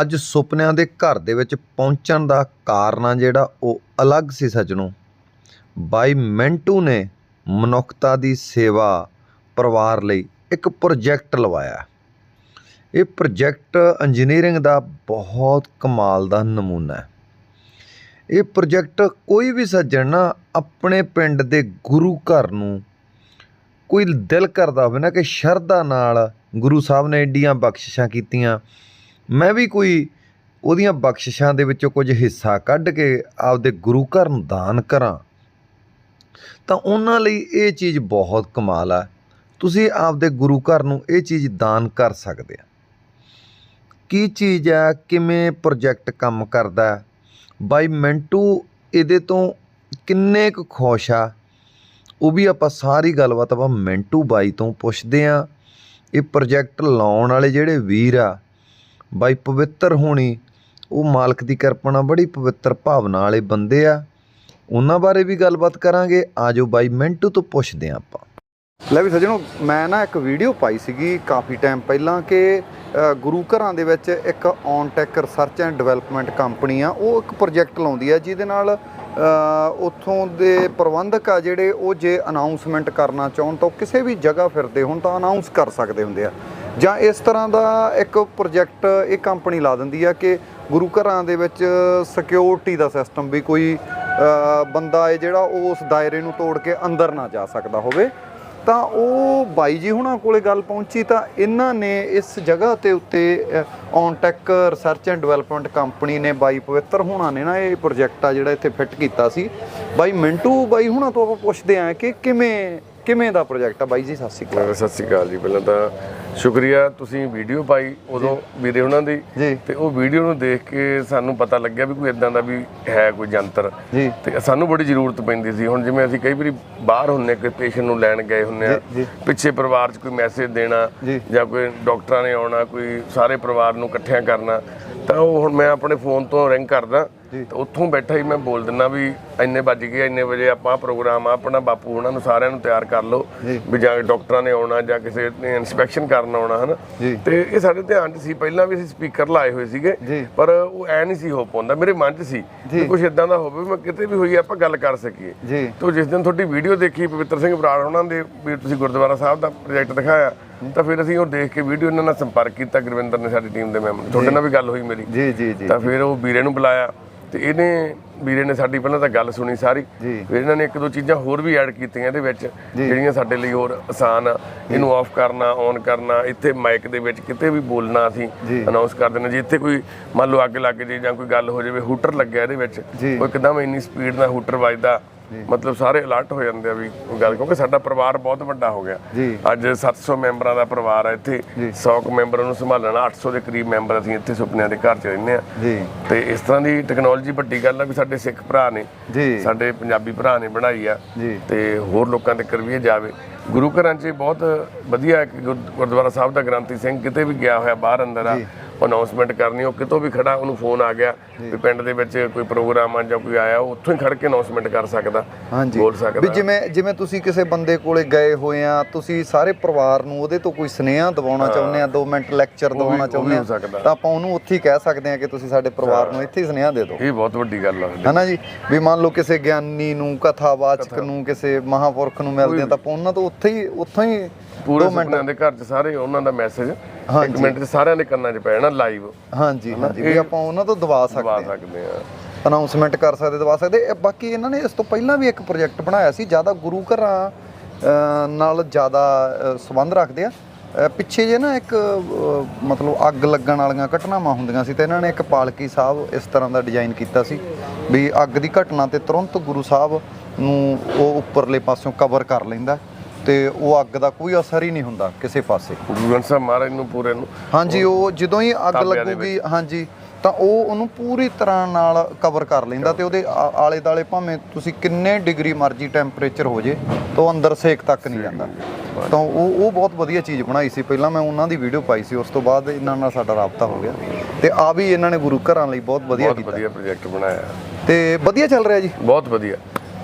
ਅੱਜ ਸੁਪਨਿਆਂ ਦੇ ਘਰ ਦੇ ਵਿੱਚ ਪਹੁੰਚਣ ਦਾ ਕਾਰਨ ਆ ਜਿਹੜਾ, ਉਹ ਅਲੱਗ ਸੀ ਸੱਜਣੋ। ਬਾਈ ਮੈਂਟੂ ਨੇ ਮਨੁੱਖਤਾ ਦੀ ਸੇਵਾ ਪਰਿਵਾਰ ਲਈ ਇੱਕ ਪ੍ਰੋਜੈਕਟ ਲਵਾਇਆ। ਇਹ ਪ੍ਰੋਜੈਕਟ ਇੰਜੀਨੀਅਰਿੰਗ ਦਾ ਬਹੁਤ ਕਮਾਲ ਦਾ ਨਮੂਨਾ ਹੈ। ਇਹ ਪ੍ਰੋਜੈਕਟ ਕੋਈ ਵੀ ਸੱਜਣ ਨਾ ਆਪਣੇ ਪਿੰਡ ਦੇ ਗੁਰੂ ਘਰ ਨੂੰ ਕੋਈ ਦਿਲ ਕਰਦਾ ਹੋਵੇ ਨਾ ਕਿ ਸ਼ਰਧਾ ਨਾਲ ਗੁਰੂ ਸਾਹਿਬ ਨੇ ਏਡੀਆਂ ਬਖਸ਼ਿਸ਼ਾਂ ਕੀਤੀਆਂ ਮੈਂ ਵੀ ਕੋਈ ਉਹਦੀਆਂ ਬਖਸ਼ਿਸ਼ਾਂ ਦੇ ਵਿੱਚੋਂ ਕੁਝ ਹਿੱਸਾ ਕੱਢ ਕੇ ਆਪਦੇ ਗੁਰੂ ਘਰ ਨੂੰ ਦਾਨ ਕਰਾਂ, ਤਾਂ ਉਹਨਾਂ ਲਈ ਇਹ ਚੀਜ਼ ਬਹੁਤ ਕਮਾਲ ਆ। ਤੁਸੀਂ ਆਪਦੇ ਗੁਰੂ ਘਰ ਨੂੰ ਇਹ ਚੀਜ਼ ਦਾਨ ਕਰ ਸਕਦੇ ਆ। ਕੀ ਚੀਜ਼ ਆ, ਕਿਵੇਂ ਪ੍ਰੋਜੈਕਟ ਕੰਮ ਕਰਦਾ ਬਾਈ ਮੈਂਟੂ, ਇਹਦੇ ਤੋਂ ਕਿੰਨੇ ਕੁ ਖੁਸ਼ ਆ? ਉਹ ਵੀ ਆਪਾਂ ਸਾਰੀ ਗੱਲਬਾਤ ਆਪਾਂ ਮਿੰਟੂ ਬਾਈ ਤੋਂ ਪੁੱਛਦੇ ਆ ਇਹ ਪ੍ਰੋਜੈਕਟ ਲਾਉਣ ਵਾਲੇ ਜਿਹੜੇ ਵੀਰ ਆ ਬਾਈ ਪਵਿੱਤਰ ਹੋਣੀ, ਉਹ ਮਾਲਕ ਦੀ ਕਿਰਪਾ ਨਾਲ ਬੜੀ ਪਵਿੱਤਰ ਭਾਵਨਾ ਵਾਲੇ ਬੰਦੇ ਆ। ਉਹਨਾਂ ਬਾਰੇ ਵੀ ਗੱਲਬਾਤ ਕਰਾਂਗੇ। ਆਜੋ ਬਾਈ, ਮਿੰਟੂ ਤੋਂ ਪੁੱਛਦੇ ਆ ਆਪਾਂ। ਲੈ ਵੀ ਸੱਜਣੋ, ਮੈਂ ਨਾ ਇੱਕ ਵੀਡੀਓ ਪਾਈ ਸੀਗੀ ਕਾਫੀ ਟਾਈਮ ਪਹਿਲਾਂ ਕਿ ਗੁਰੂ ਘਰਾਂ ਦੇ ਵਿੱਚ ਇੱਕ Ontech research and development company ਆ। ਉਹ ਇੱਕ ਪ੍ਰੋਜੈਕਟ ਲਾਉਂਦੀ ਆ, ਜਿਹਦੇ ਨਾਲ ਉੱਥੋਂ ਦੇ ਪ੍ਰਬੰਧਕ ਆ ਜਿਹੜੇ ਉਹ ਜੇ ਅਨਾਉਂਸਮੈਂਟ ਕਰਨਾ ਚਾਹਣ ਤਾਂ ਉਹ ਕਿਸੇ ਵੀ ਜਗ੍ਹਾ ਫਿਰਦੇ ਹੋਣ ਤਾਂ ਅਨਾਉਂਸ ਕਰ ਸਕਦੇ ਹੁੰਦੇ ਆ। ਜਾਂ ਇਸ ਤਰ੍ਹਾਂ ਦਾ ਇੱਕ ਪ੍ਰੋਜੈਕਟ ਇਹ ਕੰਪਨੀ ਲਾ ਦਿੰਦੀ ਆ ਕਿ ਗੁਰੂ ਘਰਾਂ ਦੇ ਵਿੱਚ ਸਿਕਿਉਰਿਟੀ ਦਾ ਸਿਸਟਮ ਵੀ ਕੋਈ ਬੰਦਾ ਹੈ ਜਿਹੜਾ ਉਸ ਦਾਇਰੇ ਨੂੰ ਤੋੜ ਕੇ ਅੰਦਰ ਨਾ ਜਾ ਸਕਦਾ ਹੋਵੇ। ਤਾਂ ਉਹ ਬਾਈ ਜੀ ਹੁਣਾਂ ਕੋਲੇ ਗੱਲ ਪਹੁੰਚੀ ਤਾਂ ਇਹਨਾਂ ਨੇ ਇਸ ਜਗ੍ਹਾ ਤੇ ਉੱਤੇ Ontech research and development company ਨੇ ਬਾਈ ਪਵਿੱਤਰ ਹੁਣਾਂ ਨੇ ਨਾ ਇਹ ਪ੍ਰੋਜੈਕਟ ਆ ਜਿਹੜਾ ਇੱਥੇ ਫਿੱਟ ਕੀਤਾ ਸੀ। ਬਾਈ ਮਿੰਟੂ ਬਾਈ ਹੁਣਾਂ ਤੋਂ ਆਪਾਂ ਪੁੱਛਦੇ ਆਂ ਕਿ ਕਿਵੇਂ ਕਿਵੇਂ ਦਾ ਪ੍ਰੋਜੈਕਟ ਆ ਬਾਈ ਜੀ ਸਤਿ ਸ਼੍ਰੀ ਅਕਾਲ। ਸਤਿ ਸ਼੍ਰੀ ਅਕਾਲ ਜੀ ਪਹਿਲਾਂ ਤਾਂ ਸ਼ੁਕਰੀਆ ਤੁਸੀਂ ਵੀਡੀਓ ਪਾਈ ਉਦੋਂ ਵੀਰੇ ਉਹਨਾਂ ਦੀ। ਤੇ ਉਹ ਵੀਡੀਓ ਨੂੰ ਦੇਖ ਕੇ ਸਾਨੂੰ ਪਤਾ ਲੱਗਿਆ ਵੀ ਕੋਈ ਇਦਾਂ ਦਾ ਵੀ ਹੈ ਕੋਈ ਜੰਤਰ। ਤੇ ਸਾਨੂੰ ਬੜੀ ਜ਼ਰੂਰਤ ਪੈਂਦੀ ਸੀ। ਹੁਣ ਜਿਵੇਂ ਅਸੀਂ ਕਈ ਵਾਰੀ ਬਾਹਰ ਹੁੰਨੇ ਕੋਈ ਪੇਸ਼ੈਂਟ ਨੂੰ ਲੈਣ ਗਏ ਹੁੰਨੇ ਆ। ਪਿੱਛੇ ਪਰਿਵਾਰ 'ਚ ਕੋਈ ਮੈਸੇਜ ਦੇਣਾ। ਜਾਂ। ਕੋਈ ਡਾਕਟਰਾਂ ਨੇ ਆਉਣਾ ਕੋਈ ਸਾਰੇ ਪਰਿਵਾਰ ਨੂੰ ਇਕੱਠਿਆਂ ਕਰਨਾ ਤਾਂ ਉਹ ਹੁਣ ਮੈਂ ਆਪਣੇ ਫੋਨ ਤੋਂ ਰਿੰਗ ਕਰਦਾ। ਤੇ ਉੱਥੋਂ ਬੈਠਾ ਹੀ ਮੈਂ ਬੋਲ ਦਿੰਦਾ ਵੀ ਇੰਨੇ ਵੱਜ ਗਏ ਇੰਨੇ ਵਜੇ ਆਪਾਂ ਪ੍ਰੋਗਰਾਮ ਆ ਆਪਣਾ ਬਾਪੂ ਉਹਨਾਂ ਨੂੰ ਸਾਰਿਆਂ ਨੂੰ ਤਿਆਰ ਕਰ ਲਓ। ਵੀ ਜਾਂ ਡਾਕਟਰਾਂ ਨੇ ਆਉਣਾ ਜਾਂ ਕਿਸੇ ਨੇ ਇਨਸਪੈਕਸ਼ਨ ਕਰਨ ਆਉਣਾ ਹਨਾ। ਤੇ ਇਹ ਸਾਡੇ ਧਿਆਨ 'ਚ ਸੀ ਪਹਿਲਾਂ ਵੀ ਅਸੀਂ ਸਪੀਕਰ ਲਾਏ ਹੋਏ ਸੀਗੇ। ਪਰ ਉਹ ਐ ਨਹੀਂ ਸੀ ਹੋ ਪਾਉਂਦਾ ਮੇਰੇ ਮਨ 'ਚ ਸੀ ਕੁਝ ਇਦਾਂ ਦਾ ਹੋਵੇ ਮੈਂ ਕਿਤੇ ਵੀ ਹੋਈ ਆਪਾਂ ਗੱਲ ਕਰ ਸਕੀਏ ਤੋ ਜਿਸ ਦਿਨ ਤੁਹਾਡੀ ਵੀਡੀਓ ਦੇਖੀ ਪਵਿੱਤਰ ਸਿੰਘ ਬਰਾੜ ਉਹਨਾਂ ਦੇ ਵੀ ਤੁਸੀਂ ਗੁਰਦੁਆਰਾ ਸਾਹਿਬ ਦਾ ਪ੍ਰੋਜੈਕਟ ਦਿਖਾਇਆ ਤਾਂ ਫਿਰ ਅਸੀਂ ਉਹ ਦੇਖ ਕੇ ਵੀਡੀਓ ਇਹਨਾਂ ਨਾਲ ਸੰਪਰਕ ਕੀਤਾ ਗੁਰਵਿੰਦਰ ਨੇ ਸਾਡੀ ਟੀਮ ਦੇ ਮੈਂਬਰ ਤੁਹਾਡੇ ਨਾਲ ਵੀ ਗੱਲ ਹੋਈ ਮੇਰੀ। ਜੀ ਜੀ ਜੀ ਤਾਂ ਫਿਰ ਉਹ ਵੀਰੇ ਨੂੰ ਬੁਲਾਇਆ ਤੇ ਇਹਨੇ ਵੀਰੇ ਨੇ ਸਾਡੀ ਪਹਿਲਾਂ ਤਾਂ ਗੱਲ ਸੁਣੀ ਸਾਰੀ। ਫਿਰ ਇਹਨਾਂ ਨੇ ਇੱਕ ਦੋ ਚੀਜ਼ਾਂ ਹੋਰ ਵੀ ਐਡ ਕੀਤੀਆਂ ਇਹਦੇ ਵਿੱਚ ਜਿਹੜੀਆਂ ਸਾਡੇ ਲਈ ਹੋਰ ਆਸਾਨ ਆ। ਇਹਨੂੰ ਆਫ ਕਰਨਾ ਔਨ ਕਰਨਾ ਇੱਥੇ ਮਾਈਕ ਦੇ ਵਿੱਚ ਕਿਤੇ ਵੀ ਬੋਲਣਾ ਅਸੀਂ। ਅਨਾਉਂਸ ਕਰ ਦੇਣਾ। ਜੇ ਇੱਥੇ ਕੋਈ ਮੰਨ ਲਓ ਅੱਗ ਲੱਗ ਜੇ ਜਾਂ ਕੋਈ ਗੱਲ ਹੋ ਜਾਵੇ ਹੂਟਰ ਲੱਗਿਆ ਇਹਦੇ ਵਿੱਚ। ਉਹ ਇੱਕਦਮ ਇੰਨੀ ਸਪੀਡ ਨਾਲ ਹੂਟਰ ਵੱਜਦਾ। ਮਤਲਬ ਸਾਰੇ ਅਲਰਟ ਹੋ ਜਾਂਦੇ ਆ ਵੀ ਗੱਲ ਕਿਉਂਕਿ ਸਾਡਾ ਪਰਿਵਾਰ ਬਹੁਤ ਵੱਡਾ ਹੋ ਗਿਆ। ਅੱਜ 700 ਮੈਂਬਰਾਂ ਦਾ ਪਰਿਵਾਰ ਹੈ ਇੱਥੇ। 100 ਕੁ ਮੈਂਬਰਾਂ ਨੂੰ ਸੰਭਾਲਣਾ 800 ਦੇ ਕਰੀਬ ਮੈਂਬਰ ਅਸੀਂ ਇੱਥੇ ਸੁਪਨਿਆਂ ਦੇ ਘਰ 'ਚ ਰਹਿੰਦੇ ਆ। ਤੇ ਇਸ ਤਰ੍ਹਾਂ ਦੀ ਟੈਕਨੋਲੋਜੀ ਵੱਡੀ ਗੱਲ ਆ ਵੀ ਸਾਡੇ ਸਿੱਖ ਭਰਾ ਨੇ ਸਾਡੇ ਪੰਜਾਬੀ ਭਰਾ ਨੇ ਬਣਾਈ ਆ। ਤੇ ਹੋਰ ਲੋਕਾਂ ਤੱਕ ਵੀ ਜਾਵੇ। ਗੁਰੂ ਘਰਾਂ 'ਚ ਬਹੁਤ ਵਧੀਆ ਇੱਕ ਗੁਰ- ਗੁਰਦੁਆਰਾ ਸਾਹਿਬ ਦਾ ਗ੍ਰੰਥੀ ਸਿੰਘ ਕਿਤੇ ਵੀ ਗਿਆ ਹੋਇਆ ਬਾਹਰ ਅੰਦਰ ਆ ਅਨਾਉਂਸਮੈਂਟ ਕਰਨੀ ਉਹ ਕਿਤੋਂ ਵੀ ਖੜਾ ਉਹਨੂੰ ਫੋਨ ਆ ਗਿਆ ਵੀ ਪਿੰਡ ਦੇ ਵਿੱਚ ਕੋਈ ਪ੍ਰੋਗਰਾਮ ਆ ਜਾਂ ਕੋਈ ਆਇਆ ਉਹ ਉੱਥੋਂ ਹੀ ਖੜ ਕੇ ਅਨਾਉਂਸਮੈਂਟ ਕਰ ਸਕਦਾ ਬੋਲ ਵੀ ਸਕਦਾ ਜਿਵੇਂ ਜਿਵੇਂ ਤੁਸੀਂ ਕਿਸੇ ਬੰਦੇ ਕੋਲੇ ਗਏ ਹੋਏ ਆ ਤੁਸੀਂ ਸਾਰੇ ਪਰਿਵਾਰ ਨੂੰ ਉਹਦੇ ਤੋਂ ਕੋਈ ਸੁਨੇਹਾ ਦਿਵਾਉਣਾ ਚਾਹੁੰਦੇ ਆ 2 ਮਿੰਟ ਲੈਕਚਰ ਦਿਵਾਉਣਾ ਵੀ ਚਾਹੁੰਦੇ ਆ। ਤਾਂ ਆਪਾਂ ਉਹਨੂੰ ਉੱਥੇ ਹੀ ਕਹਿ ਸਕਦੇ ਆ ਕਿ ਤੁਸੀਂ ਸਾਡੇ ਪਰਿਵਾਰ ਨੂੰ ਇੱਥੇ ਹੀ ਸੁਨੇਹਾ ਦੇ ਦਿਓ। ਇਹ ਬਹੁਤ ਵੱਡੀ ਗੱਲ ਆ ਹਨਾ ਜੀ? ਵੀ ਮੰਨ ਲਓ ਕਿਸੇ ਗਿਆਨੀ ਨੂੰ ਕਥਾਵਾਚਕ ਨੂੰ ਕਿਸੇ ਮਹਾਪੁਰਖ ਨੂੰ ਮਿਲਦੇ ਆ ਤਾਂ ਆਪਾਂ ਉਹਨਾਂ ਤੋਂ ਉੱਥੇ ਹੀ ਉੱਥੋਂ ਹੀ ਪੂਰੇ ਸੁਪਨਿਆਂ ਦੇ ਘਰ 'ਚ ਸਾਰੇ ਉਹਨਾਂ ਦਾ ਮੈਸੇਜ ਇੱਕ। ਮਿੰਟ 'ਚ ਸਾਰਿਆਂ ਦੇ ਕੰਨਾਂ 'ਚ ਪੈ ਜਾਣਾ ਲਾਈਵ ਹਾਂਜੀ ਹਾਂਜੀ ਵੀ ਆਪਾਂ ਉਹਨਾਂ ਤੋਂ ਦਵਾ ਦਵਾ ਸਕਦੇ ਆ ਸਕਦੇ ਆ ਅਨਾਉਂਸਮੈਂਟ ਕਰ ਸਕਦੇ ਦਵਾ ਸਕਦੇ। ਇਹ ਬਾਕੀ ਇਹਨਾਂ ਨੇ ਇਸ ਤੋਂ ਪਹਿਲਾਂ ਵੀ ਇੱਕ ਪ੍ਰੋਜੈਕਟ ਬਣਾਇਆ ਸੀ ਜ਼ਿਆਦਾ ਗੁਰੂ ਘਰਾਂ ਨਾਲ ਜ਼ਿਆਦਾ ਸੰਬੰਧ ਰੱਖਦੇ ਆ। ਪਿੱਛੇ ਜੇ ਨਾ ਇੱਕ ਮਤਲਬ ਅੱਗ ਲੱਗਣ ਵਾਲੀਆਂ ਘਟਨਾਵਾਂ ਹੁੰਦੀਆਂ ਸੀ ਤੇ ਇਹਨਾਂ ਨੇ ਇੱਕ ਪਾਲਕੀ ਸਾਹਿਬ ਇਸ ਤਰ੍ਹਾਂ ਦਾ ਡਿਜ਼ਾਈਨ ਕੀਤਾ ਸੀ ਵੀ ਅੱਗ ਦੀ ਘਟਨਾ ਤੇ ਤੁਰੰਤ ਗੁਰੂ ਸਾਹਿਬ ਨੂੰ ਉਹ ਉੱਪਰਲੇ ਪਾਸਿਓਂ ਕਵਰ ਕਰ ਲੈਂਦਾ। ਤੇ ਉਹ ਅੱਗ ਦਾ ਕੋਈ ਅਸਰ ਹੀ ਨਹੀਂ ਹੁੰਦਾ ਕਿਸੇ ਪਾਸੇ। ਗੁਰੂ ਗ੍ਰੰਥ ਸਾਹਿਬ ਮਹਾਰਾਜ ਨੂੰ ਪੂਰੇ ਨੂੰ ਹਾਂਜੀ ਉਹ ਜਦੋਂ ਹੀ ਅੱਗ ਤਾਬਿਆਂ ਦੇ ਲੱਗੂਗੀ ਹਾਂਜੀ ਤਾਂ ਉਹ ਉਹਨੂੰ ਪੂਰੀ ਤਰ੍ਹਾਂ ਨਾਲ ਕਵਰ ਕਰ ਲੈਂਦਾ ਤੇ ਉਹਦੇ ਆ- ਆਲੇ ਦਾਲੇ ਭਾਵੇਂ ਤੁਸੀਂ ਕਿੰਨੇ ਡਿਗਰੀ ਮਰਜ਼ੀ ਟੈਂਪਰੇਚਰ ਹੋ ਜੇ ਤਾਂ ਉਹ ਅੰਦਰ ਸੇਕ ਤੱਕ ਨਹੀਂ ਜਾਂਦਾ। ਤਾਂ ਉਹ ਉਹ ਬਹੁਤ ਵਧੀਆ ਚੀਜ਼ ਬਣਾਈ ਸੀ। ਪਹਿਲਾਂ ਮੈਂ ਉਹਨਾਂ ਦੀ ਵੀਡੀਓ ਪਾਈ ਸੀ ਉਸ ਤੋਂ ਬਾਅਦ ਇਹਨਾਂ ਨਾਲ ਸਾਡਾ ਰਾਬਤਾ ਹੋ ਗਿਆ। ਤੇ ਆ ਵੀ ਇਹਨਾਂ ਨੇ ਗੁਰੂ ਘਰਾਂ ਲਈ ਬਹੁਤ ਵਧੀਆ ਬਹੁਤ ਕੀਤਾ। ਵਧੀਆ ਪ੍ਰੋਜੈਕਟ ਬਣਾਇਆ। ਤੇ ਵਧੀਆ ਚੱਲ ਰਿਹਾ ਜੀ। ਬਹੁਤ ਵਧੀਆ।